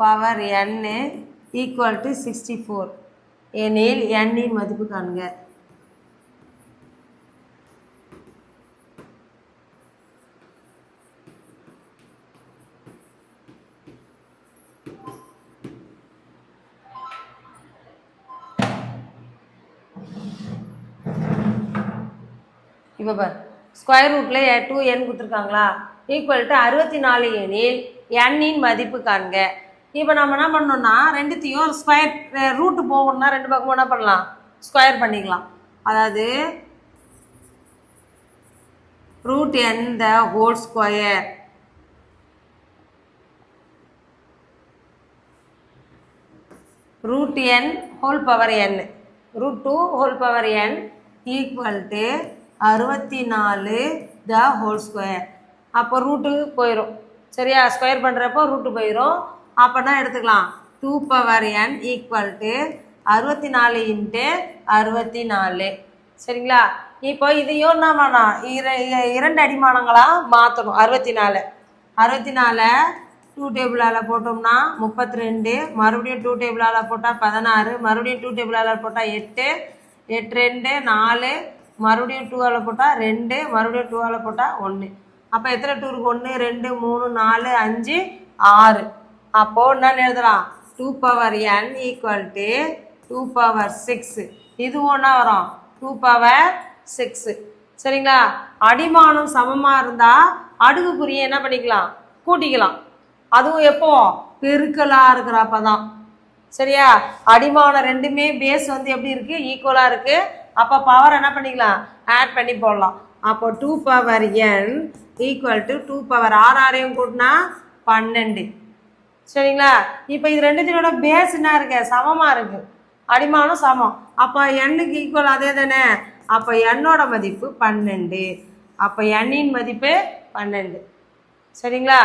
Power n equal to sixty four எனில் எண்ணின் மதிப்பு காண்க. இப்போ பார் ஸ்கொயர் ரூட்டில் டூ என் கொடுத்துருக்காங்களா? ஈக்குவல் டு அறுபத்தி நாலு எனில் எண்ணின் மதிப்பு காண்க. இப்போ நம்ம என்ன பண்ணோம்னா ரெண்டுத்தையும் ஸ்கொயர் ரூட்டு போகணும்னா ரெண்டு பக்கமும் என்ன பண்ணலாம்? ஸ்கொயர் பண்ணிக்கலாம். அதாவது root n the whole square root n whole power n root two whole power n equal to அறுபத்தி நாலு த ஹோல் ஸ்கொயர் அப்போ ரூட்டு போயிடும் சரியா? ஸ்கொயர் பண்ணுறப்போ ரூட்டு போயிடும் அப்போனா எடுத்துக்கலாம். Two power n equal to அறுபத்தி நாலு இன்ட்டு அறுபத்தி நாலு சரிங்களா? இப்போ இதையும் என்ன பண்ணலாம் இர இரண்டு அடிமானங்களாக மாற்றணும் அறுபத்தி நாலு அறுபத்தி நாலு டூ டேபிளால் போட்டோம்னா முப்பத்தி ரெண்டு மறுபடியும் டூ டேபிளால் போட்டால் பதினாறு. மறுபடியும் டூ டேபிளால் போட்டால் எட்டு. எட்டு ரெண்டு நாலு. மறுபடியும் டூவால் போட்டால் ரெண்டு. மறுபடியும் டூவால் போட்டால் ஒன்று அப்போ எத்தனை டூருக்கு ஒன்று ரெண்டு மூணு நாலு அஞ்சு ஆறு. அப்போது என்னன்னு எழுதலாம். Two power n equal to two power six இது ஒன்றா வரும். டூ பவர் சிக்ஸு சரிங்களா? அடிமானம் சமமாக இருந்தால் அடுக்குக்குரிய என்ன பண்ணிக்கலாம்? கூட்டிக்கலாம். அதுவும் எப்போ? பெருக்கலாக இருக்கிறப்ப தான் சரியா? அடிமானம் ரெண்டுமே பேஸ் வந்து எப்படி இருக்குது ஈக்குவலாக இருக்குது அப்போ பவர் என்ன பண்ணிக்கலாம்? ஆட் பண்ணி போடலாம். அப்போ two power n equal to two power R ஆரையும் கூட்டினா பன்னெண்டு. சரிங்களா? இப்போ இது ரெண்டுத்தினோட பேஸ் என்ன இருக்கு? சமமாக இருக்கு. அடிமானம் சமம். அப்போ எண்ணுக்கு ஈக்குவல் அதே தானே? அப்போ எண்ணோட மதிப்பு பன்னெண்டு. அப்போ எண்ணின் மதிப்பு பன்னெண்டு. சரிங்களா?